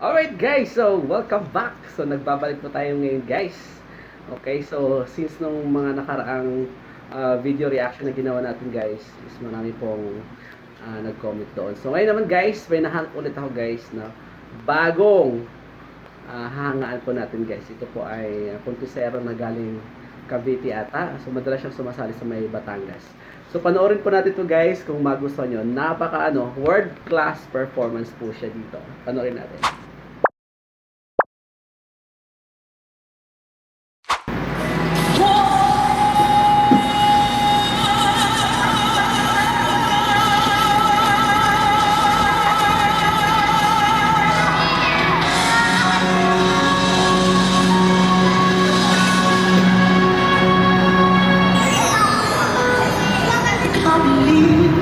Alright guys, so welcome back. So nagbabalik po tayo ngayon guys. Okay, so since nung mga nakaraang ah, video reaction na ginawa natin guys, is marami pong ah, nag-comment doon. So ngayon naman guys, may nahanap ulit ako guys na bagong ah, hangaan po natin guys. Ito po ay uh, puntisero na galing Cavite ata. So madalas siyang sumasali sa may Batangas. So panoorin po natin to guys kung magustuhan nyo. Napaka ano, world class performance po siya dito. Panoorin natin.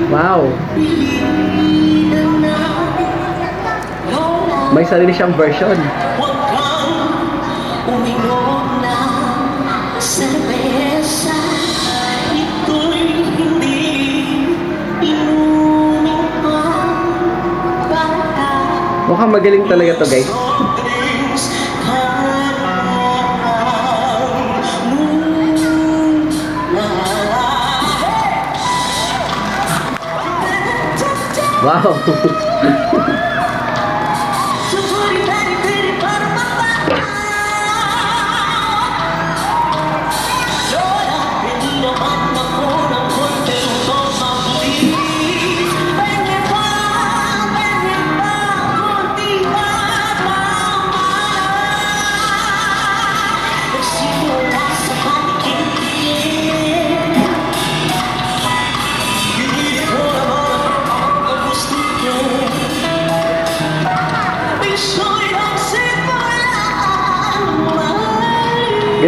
Wow! May sarili siyang version. Mukhang magaling talaga to guys. Mula Wow!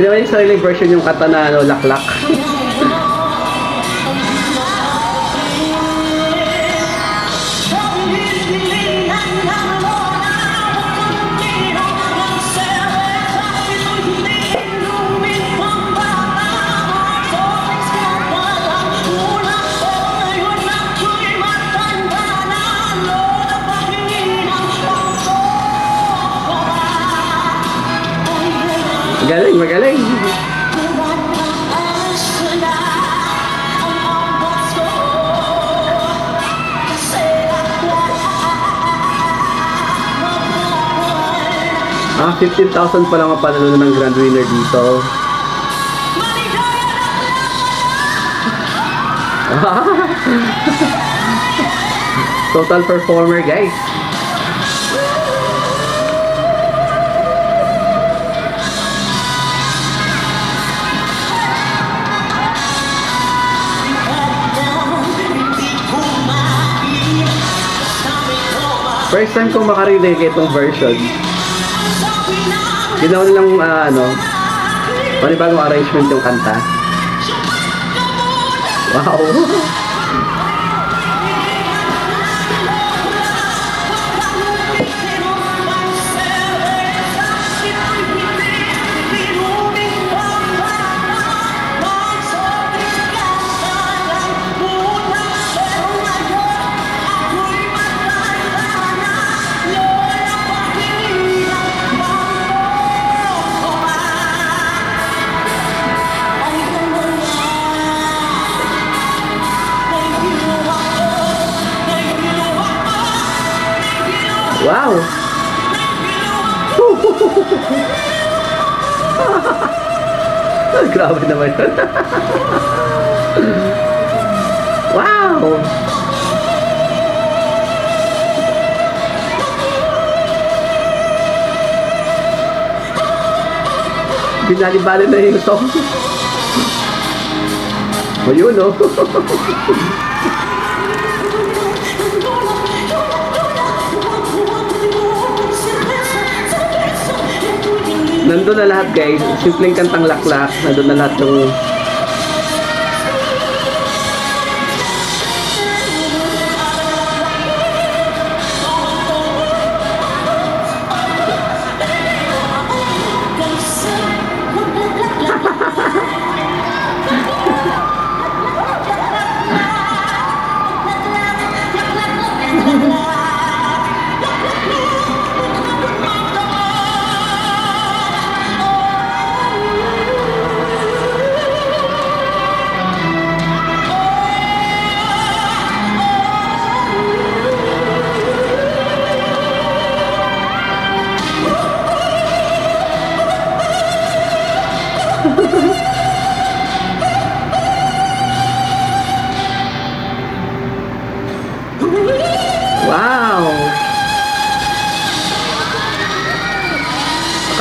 Ginawa yung sariling version yung kata na ano, laklak. Magaling, magaling. Ah, 15,000 pa lang ang panalo ng grand winner dito. Total performer, guys. First time kong makarinig itong version. Ginawa nilang ah, ano, panibagong arrangement yung kanta. Wow! Wow! Grabe naman yun. wow! Binali-bali na yung song. O yun, Nandun na lahat guys. Simpleng kantang laklak. Nandun na lahat yung...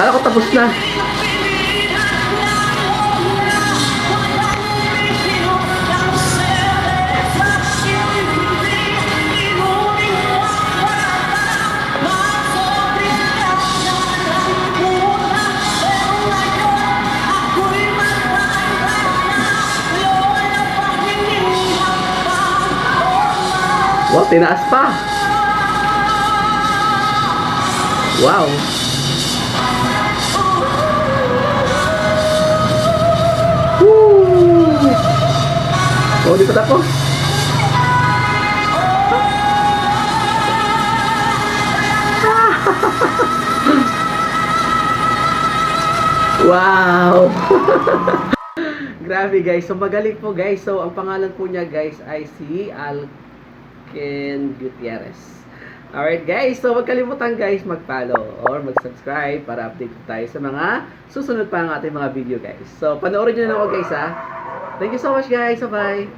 Kala ko tapos na. Wow, tinaas pa. Wow. Oh, di pa tapos. wow! Grabe guys. So magaling po guys. So ang pangalan po niya guys ay si Alken Gutierrez. Alright guys, so huwag kalimutan guys mag-follow or mag-subscribe para update po tayo sa mga susunod pa ang ating mga video guys. So panoorin nyo na ako guys ha. Thank you so much guys. Bye-bye.